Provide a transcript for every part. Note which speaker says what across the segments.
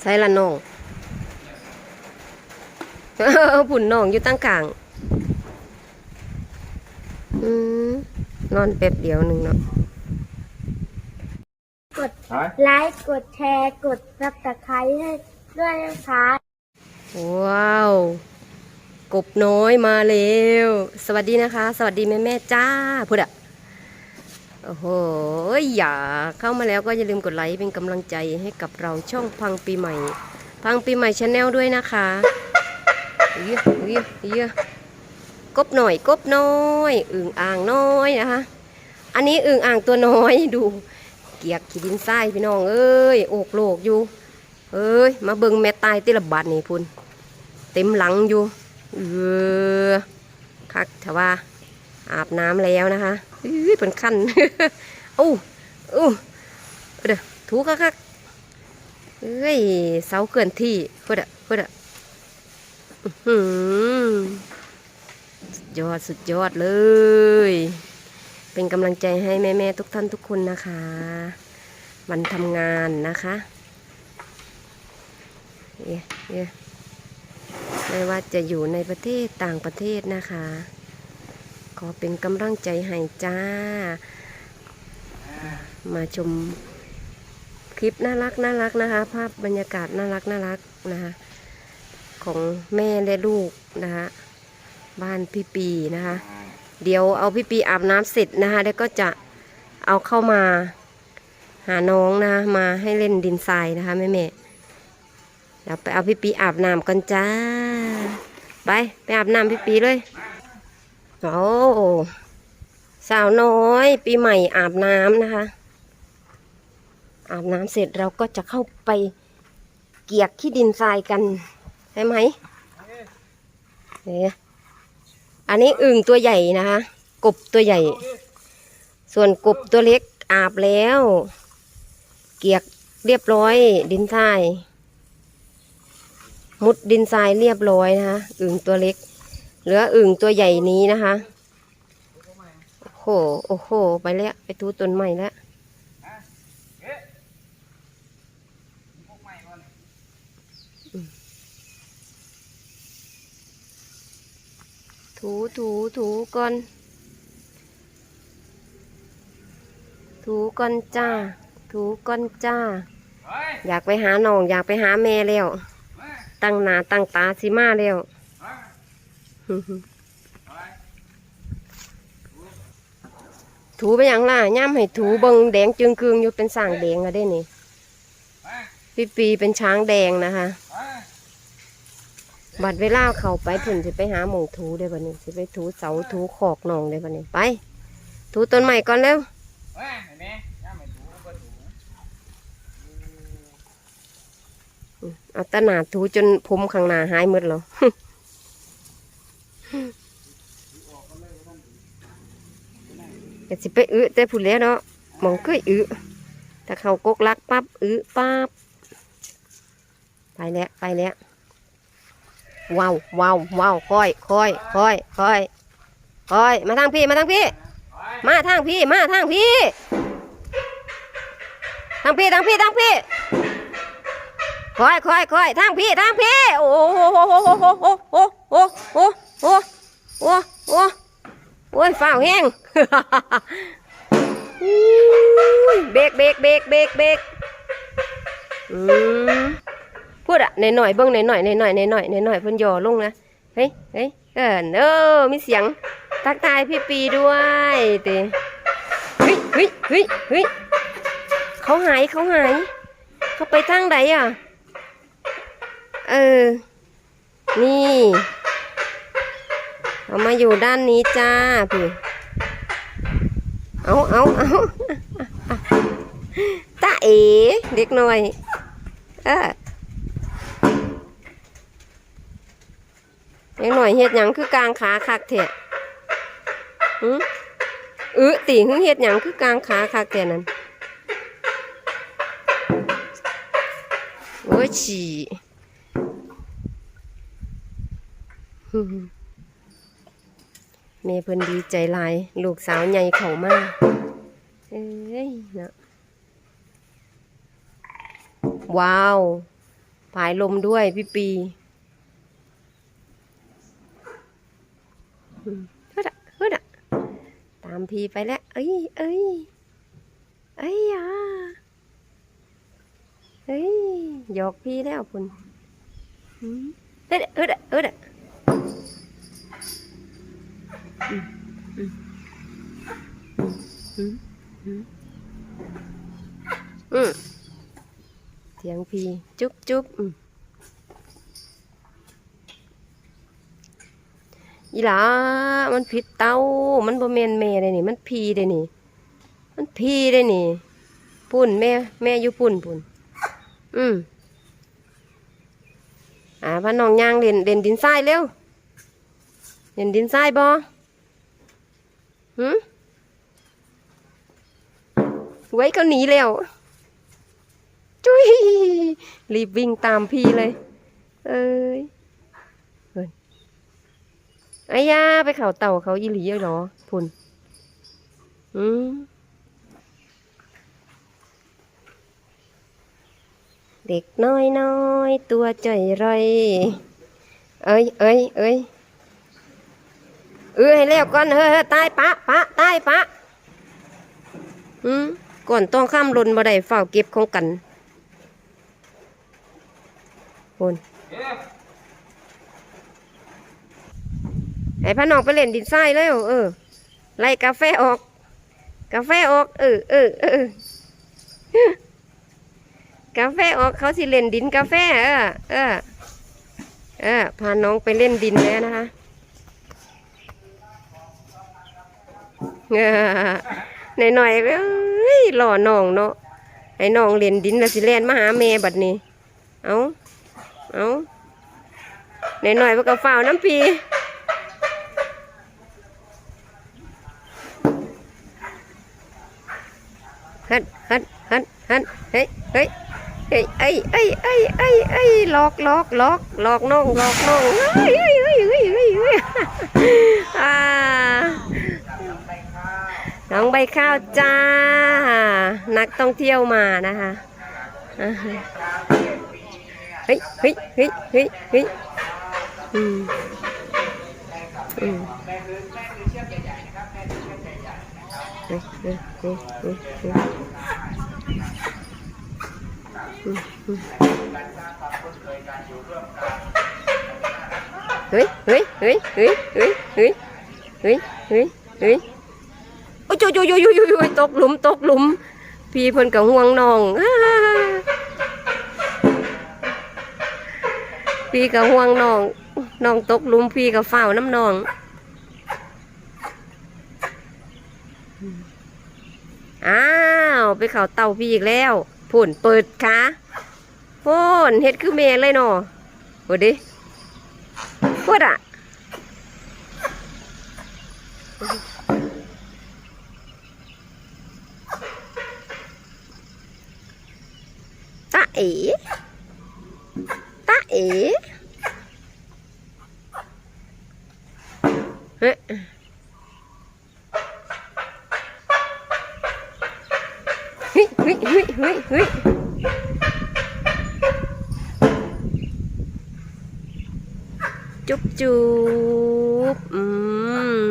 Speaker 1: ใส่ละน้องผุ่นน้องอยู่ตั้งกลางอืมนอนแป๊บเดียวหนึ่งเนาะ
Speaker 2: กดไลค์ กดแชร์ กดซับสไครต์ให้ด้วยนะคะ
Speaker 1: ว้าว กบน้อยมาเร็วสวัสดีนะคะ สวัสดีแม่แม่ๆจ้าพูดอะ โอ้โห อย่าเข้ามาแล้วก็อย่าลืมกดไลค์เป็นกำลังใจให้กับเราช่องพังปีใหม่ พังปีใหม่ชาแนลด้วยนะคะเยอะเยอะเยอะกบหน่อยกบน้อย อึ่งอ่างน้อยนะคะ อันนี้อึ่งอ่างตัวน้อยดู เกียกขีดินทรายพี่น้องเอ้ยโอกโลกอยู่ เอ้ย มาเบิงแม่ตายติละบาทนี่พุ่นเต็มหลังอยู่ เออคักแต่ว่าอาบน้ำแล้วนะคะ เอ้ยเป็นขั้นอู้อู้เด้อถูกคักเอ้ยเสาเกินที่เพื่อเพื่ออื้อหืสุดยอดสุดยอดเลย เป็นกำลังใจให้แม่ ๆ ทุกท่านทุกคนนะคะวันทำงานนะคะเย้เย้ไม่ว่าจะอยู่ในประเทศต่างประเทศนะคะ ขอเป็นกำลังใจให้จ้า มาชมคลิปน่ารักน่ารักนะคะ ภาพบรรยากาศน่ารักน่ารักนะคะของแม่และลูกนะคะบ้านพี่ปีนะคะ เดี๋ยวเอาพี่ปีอาบน้ำเสร็จนะคะแล้วก็จะเอาเข้ามาหาน้องนะะมาให้เล่นดินทรายนะคะแม่แม่เดี๋ยวไปเอาพี่ปีอาบน้ำกันจ้า ไป ไปอาบน้ำพี่ปีเลย โอ้สาวน้อย ปีใหม่อาบน้ำนะคะ อาบน้ำเสร็จเราก็จะเข้าไปเกียกขี้ดินทรายกันใช่ไหมเนี่ยอันนี้อึ่งตัวใหญ่นะคะ กบตัวใหญ่ ส่วนกบตัวเล็กอาบแล้ว เกียกเรียบร้อย ดินทราย มุดดินทรายเรียบร้อยนะคะอึ่งตัวเล็ก เหลืออึ่งตัวใหญ่นี้นะคะโอ้โหโอ้โห ไปแล้วไปทูต้นใหม่แล้วถูถูถูก่อนถูก่อนจ้า ถูก่อนจ้า อยากไปหาน้อง อยากไปหาแม่แล้ว ตั้งหนาตั้งตาสิมาแล้ว ถูไปหยังล่ะย่ำให้ถูเบิงแดงจึงคืองอยู่เป็นสางแดงอะได้นี่พี่ปีเป็นช้างแดงนะคะ บัดเวลาเขาไปผุ่นสิไปหาหมงถูได้บัดนี้สิไปถูเสาถูขอกหนองได้บัดนี้ไป ถูต้นใหม่ก่อนเร็วอืมเอาตะหนาถูจนผมข้างหน้าหายหมดแล้ว ก็สิไปอึแต่ผุ่นแล้วเนาะมองก็อึถ้าเขากกลักปั๊บอึปั๊บไปแล้วไปแล้วว้าวว้าวว้าวค่อยค่อยค่อยค่อยค่อยมาทางพี่มาทางพี่ มาทางพี่มาทางพี่ทางพี่ทางพี่ทางพี่ค่อยค่อยค่อยทางพี่ทางพี่โอ้โหโอ้โหโอ้โหโอ้โหโอ้โห โอ้โหโอ้โอ้ฝ้าวแห้งอุ้ยเบรกเบรกเบรกเบรกเบรกพูดอะหน่อยเบิ้งหน่อยๆหน่อยๆหน่อยๆหน่อยเพิ่นย่อลงนะเฮ้ยเฮ้ยเออเออมีเสียงทักทายพี่ปีด้วยเตเฮ้ยเฮ้ยเฮ้ยเฮ้ยเขาหายเขาหาย เขาไปทางไหนอะ เออ นี่ เขามาอยู่ด้านนี้จ้าพี่ เอาเอาเอาตาเอ๋เด็กหน่อย เออยังหน่อยเฮ็ดหยังคือกลางขาคักเถอะหืออือตีหึงเฮ็ดหยังคือกลางขาคักเถอะนั่นโอ้ยฉี่ หึ่มแม่เพิ่นดีใจหลาย ลูกสาวใหญ่เข้ามากเอ้ยนะว้าวผายลมด้วยพี่ปีอืมเฮ้ยอะเฮ้ยอะตามพีไปแล้ว เอ้ยเอ้ยเอ้ยอะเฮ้ยหยอกพี่แล้วคุณอืมเฮ้ยเฮ้ยอะเฮ้ย เสียงพีจุ๊บจุ๊บอืมอีหลามันผิดเต้ามันบ่แม่นแม่เลยนี่ มันพีเลยนี่ มันพีเลยนี่ ปุ่นแม่ แม่อยู่ปุ่นปุ่น อืมอ่าพาน้องย่างเล่นเล่นดินทรายเร็วเล่นดินทรายบ่ หืมไว้ก็หนีแล้ว จุ้ยรีบวิ่งตามพี่เลย เอ้ยเฮ้ยไอ้ยาไปเขาเต่าเขาอีหลีเหรอพุ่นอืมเด็กน้อยน้อยตัวจ่อยรเอ้ยเอ้ยเอ้ยเอ้ย ออให้แล้วก่อนเฮ้ยเฮ้ยตายปะปะตายปะอืมก่อนต้องข้ามลนบ่ได้เฝ้าเก็บของกันคนไอ้พะนองไปเล่นดินทรายแล้วเออไล่กาแฟออก กาแฟออก เออเออเออกาแฟออกเขาสิเล่นดินกาแฟ เออ เออ เออพาน้องไปเล่นดินแล้วนะคะ เออหน่อยๆเอ้ยหล่อน้องเนาะให้น้องเล่นดินแล้วสิแล่นมาหาแม่บัดนี้ เอาเอาหน่อยๆพวกกระฝ้าน้ำปีฮัดฮัดฮัดฮัดเฮ้ยเฮ้ยเอ้ยเอ้ยเอ้ยเอ้ยเอ้ยเอ้หลอกหลอกหลอกหลอกน้องหลอกน้องเอ้ยเอ้ยเอ้ยเอ้ยเฮ้ยอ่า น้องใบข้าวจ้า นักท่องเที่ยวมานะคะเฮ้ยเฮ้ยเฮ้ยเฮ้ยเฮ้ยอืมอืมเฮ้ยเฮ้ยเฮ้ยเฮ้ยเฮ้ยเฮ้ยเฮ้ยเฮ้ย อ้ยโยโยโยโยโยโยตกหลุมตกหลุม พี่เพิ่นกับห่วงน้องพี่กับห่วงน้องน้องตกหลุมพี่กับฝ้าวน้ำน้องอ้าวไปเข่าเต่าพี่อีกแล้วพุ่นเปิดขาพุ่นเฮ็ดคือเมเลยเนาะโอ้ดิพูดอะตาเอ๋ตาเอ๋ เฮ้ยเฮ้ยเฮ้ยเฮ้ยเฮ้ยเฮ้ยจุ๊บจุ๊บอืม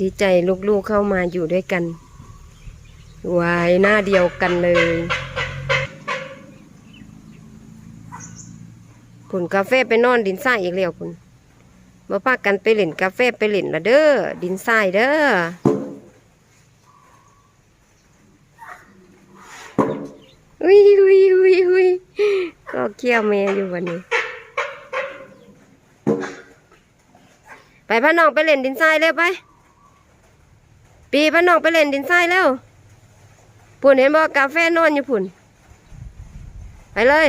Speaker 1: ดีใจลูกๆเข้ามาอยู่ด้วยกันวายหน้าเดียวกันเลย ผลกาแฟไปนอนดินทรายอีกแล้วคุณมาพากันไปเล่นกาแฟไปเล่นละเด้อดินทรายเด้ออุ้ยอุ้ยอุ้ยอุ้ยก็เคี่ยวแม่อยู่วันนี้ ไปพาน้องไปเล่นดินทรายเร็วไป ปีพาน้องไปเล่นดินทรายเร็วปุ่นเห็นบอกกาแฟนอนอยู่ปุ่น ไปเลย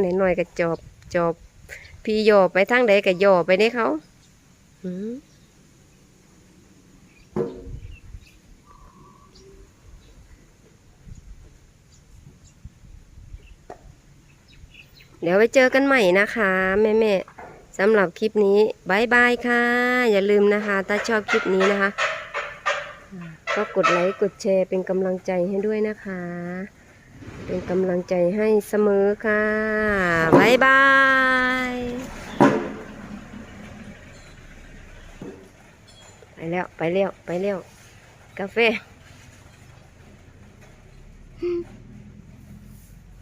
Speaker 1: หน่อยหน่อยๆก็จอบจอบ พี่โยอไปทางใดก็โยอไปในเขาเดี๋ยวไว้เจอกันใหม่นะคะ แม่แม่สำหรับคลิปนี้บายบายค่ะ อย่าลืมนะคะ ถ้าชอบคลิปนี้นะคะ ก็กดไลค์กดแชร์เป็นกำลังใจให้ด้วยนะคะ เป็นกำลังใจให้เสมอค่ะบายบายไปแล้วไปแล้วไปแล้วกาแฟ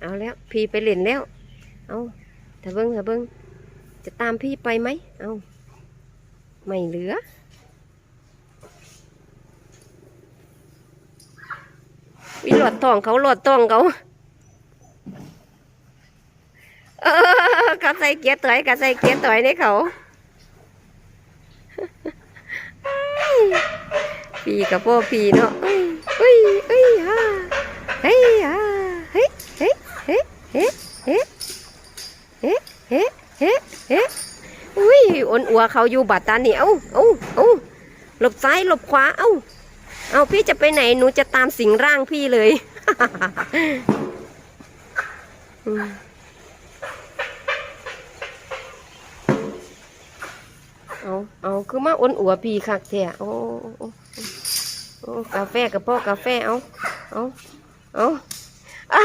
Speaker 1: เอาแล้วพี่ไปเล่นแล้ว เอาถ้าเบิ้งถ้าเบิ้งจะตามพี่ไปไหมเอาไม่เหลือวิหลอดทองเขาหลอดทองเขา เออกะใส่เกียร์ต่อยกะใส่เกียร์ต่อยในเขาปีกับพ่อปีเนาะเอ้ยเอ้ยเอ้ยฮ่าเฮ้ยฮ่าเฮ้ยเฮ้ยเฮ้ยเฮ้ยเฮ้ยเฮ้ยเฮ้ยเฮ้ยเฮ้ยอุ้ยอ้นอัวเขาอยู่บาดตานี่เอ้าเอ้าเอ้าหลบซ้ายหลบขวาเอ้าเอาพี่จะไปไหนหนูจะตามสิงร่างพี่เลย อืม เอาเอาคือมาอ้นอัวพีคักแท้โอ้โอ้โอ้โอ้กาแฟกับพ่อกาแฟเอาเอาเอาอะ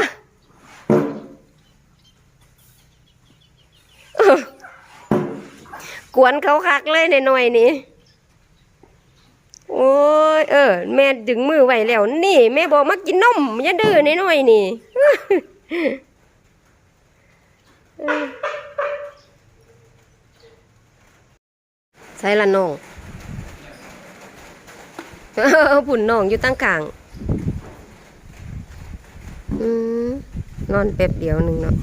Speaker 1: กวนเขาคักเลยในหน่อยนี่โอ้ยเออ แม่ดึงมือไว้แล้ว นี่แม่บอกมากินนมอย่าดื้อนิดหน่อยนี่ เออ ใส่ละน้องผุ่นน้องอยู่ตั้งกลางอืมนอนแป๊บเดียวหนึ่งเนาะ